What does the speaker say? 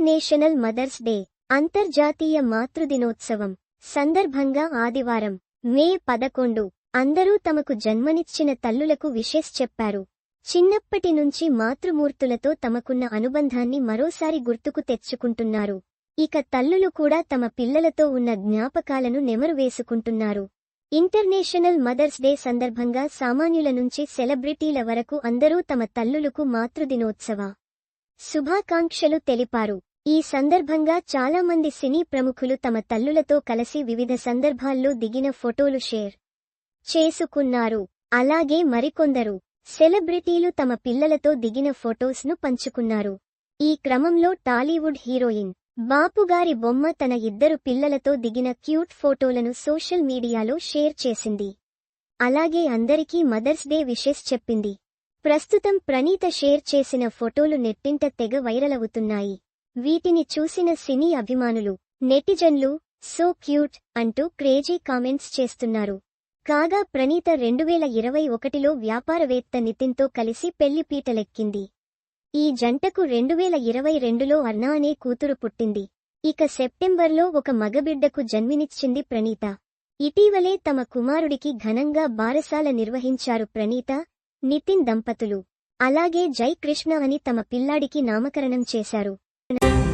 International mothers day అంతర్జాతీయ మాతృదినోత్సవం సందర్భంగా ఆదివారం మే పదకొండు అందరూ తమకు జన్మనిచ్చిన తల్లులకు విషెస్ చెప్పారు. చిన్నప్పటి నుంచి మాతృమూర్తులతో తమకున్న అనుబంధాన్ని మరోసారి గుర్తుకు తెచ్చుకుంటున్నారు. ఇక తల్లులు కూడా తమ పిల్లలతో ఉన్న జ్ఞాపకాలను నెమరు వేసుకుంటున్నారు ఇంటర్నేషనల్ మదర్స్ డే సందర్భంగా సామాన్యుల నుంచి సెలబ్రిటీల వరకు అందరూ తమ తల్లులకు మాతృదినోత్సవ శుభాకాంక్షలు తెలిపారు. ఈ సందర్భంగా చాలా మంది సినీ ప్రముఖులు తమ తల్లులతో కలిసి వివిధ సందర్భాల్లో దిగిన ఫోటోలు షేర్ చేసుకున్నారు. అలాగే మరికొందరు సెలబ్రిటీలు తమ పిల్లలతో దిగిన ఫొటోస్ను పంచుకున్నారు. ఈ క్రమంలో టాలీవుడ్ హీరోయిన్ బాపుగారి బొమ్మ తన ఇద్దరు పిల్లలతో దిగిన క్యూట్ ఫోటోలను సోషల్ మీడియాలో షేర్ చేసింది. అలాగే అందరికీ మదర్స్ డే విషెస్ చెప్పింది. ప్రస్తుతం ప్రణీత షేర్ చేసిన ఫోటోలు నెట్టింట తెగ వైరల్ అవుతున్నాయి. వీటిని చూసిన సినీ అభిమానులు నెటిజన్లు సో క్యూట్ అంటూ క్రేజీ కామెంట్స్ చేస్తున్నారు. కాగా ప్రణీత రెండువేల ఇరవై ఒకటిలో వ్యాపారవేత్త నితిన్తో కలిసి పెళ్ళిపీటలెక్కింది ఈ జంటకు రెండువేల ఇరవై రెండులో అర్నా అనే కూతురు పుట్టింది. ఇక సెప్టెంబర్లో ఒక మగబిడ్డకు జన్మినిచ్చింది ప్రణీత. ఇటీవలే తమ కుమారుడికి ఘనంగా బారసాల నిర్వహించారు ప్రణీత నితిన్ దంపతులు. అలాగే జై కృష్ణ అని తమ పిల్లాడికి నామకరణం చేశారు. Thank you.